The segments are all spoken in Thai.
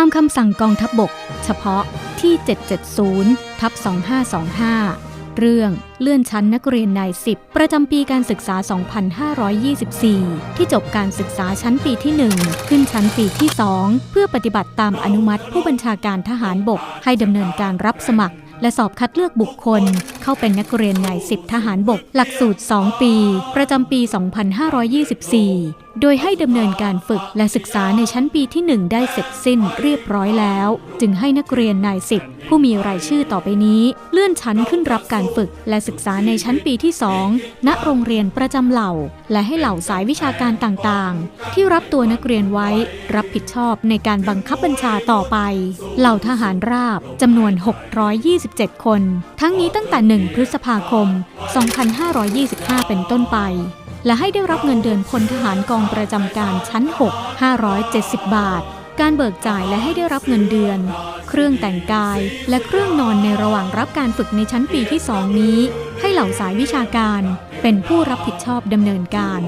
ตามคำสั่งกองทัพบบก เฉพาะที่ 770ทับ2525 เรื่องเลื่อนชั้นนักเรียนนาย10 ประจำปีการศึกษา 2524 ที่จบการศึกษาชั้นปีที่ 1 ขึ้นชั้นปีที่ 2 เพื่อปฏิบัติตามอนุมัติผู้บัญชาการทหารบก ให้ดำเนินการรับสมัคร และสอบคัดเลือกบุคคล เข้าเป็นนักเรียนนายสิบทหารบก หลักสูตร 2 ปี ประจำปี 2524 โดยให้ดำเนินการฝึกและศึกษาในชั้นปีที่ 1 ได้เสร็จสิ้นเรียบร้อยแล้ว จึงให้นักเรียนนายสิบผู้มีรายชื่อต่อไปนี้ เลื่อนชั้นขึ้นรับการฝึกและศึกษาในชั้นปีที่ 2 ณโรงเรียนประจำเหล่า และให้เหล่าสายวิชาการต่างๆ ที่รับตัวนักเรียนไว้รับผิดชอบในการบังคับบัญชาต่อไป เหล่าทหารราบจำนวน 627 คน ทั้งนี้ตั้งแต่ 1 พฤษภาคม 2525 เป็นต้นไป และให้ได้รับเงินเดือนพลทหารกองประจำการชั้น 6 570 บาท การเบิกจ่ายและให้ได้รับเงินเดือน เครื่องแต่งกายและเครื่องนอนในระหว่างรับการฝึกในชั้นปีที่2นี้ ให้เหล่าสายวิชาการเป็นผู้รับผิดชอบดำเนินการ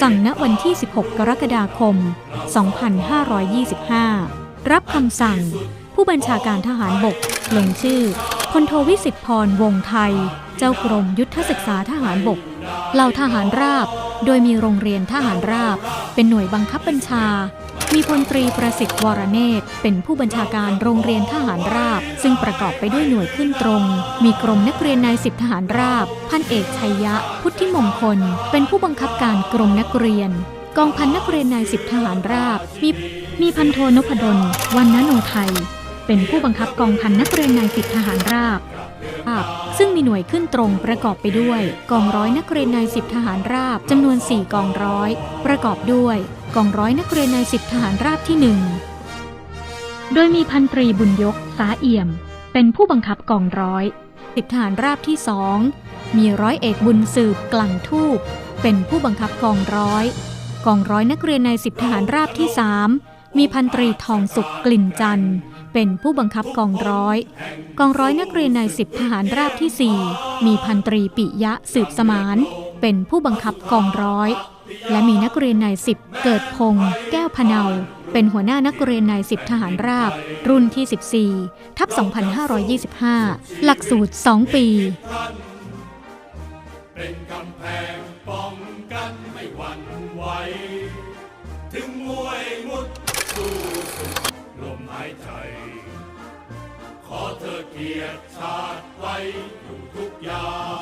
สั่งณวันที่ 16 กรกฎาคม 2525 รับคำสั่ง ผู้บัญชาการทหารบกลงชื่อพลโทวิสิทธิพรวงไทย เจ้ากรมยุทธศึกษาทหารบก เหล่าทหารราบ โดยมีโรงเรียนทหารราบ เป็นหน่วยบังคับบัญชา มีพลตรีประสิทธิ์วรเนตรเป็นผู้บัญชาการโรงเรียนทหารราบ ซึ่งประกอบไปด้วยหน่วยขึ้นตรง มีกรมนักเรียนนายสิบทหารราบ พันเอกชัยยะ พุทธิมงคล เป็นผู้บังคับการกรมนักเรียน กองพันนักเรียนนายสิบทหารราบ มีมีพันโทนพดลวันนโนไทยเป็นผู้บังคับกองพันนักเรียนนายสิบทหารราบราบ ซึ่งมีหน่วยขึ้นตรงประกอบไปด้วย กองร้อยนักเรียนนายสิบทหารราบจำนวน 4 กองร้อย ประกอบด้วย กองร้อยนักเรียนนายสิบทหารราบที่1โดยมีพันตรีบุญยกสาเอี่ยม เป็นผู้บังคับกองร้อยสิบทหารราบที่สองมีร้อยเอกบุญสืบกลั่งทูบเป็นผู้บังคับกองร้อย กองร้อยนักเรียนนายสิบทหารราบที่สามมีพันตรีทองสุขกลิ่นจันทร์ เป็นผู้บังคับกองร้อย กองร้อยนักเรียนนายสิบทหารราบที่ 4 มีพันตรีปิยะสืบสมาน เป็นผู้บังคับกองร้อย และมีนักเรียนนายสิบเกิดพง แก้วพเนา เป็นหัวหน้านักเรียนนายสิบทหารราบ รุ่นที่ 14 ทับ 2525 หลักสูตร 2 ปีเป็นกำแพงป้องกันไม่หวั่นไหวายใจ ขอเธอเกียรติชาติไว้อยู่ทุกอย่าง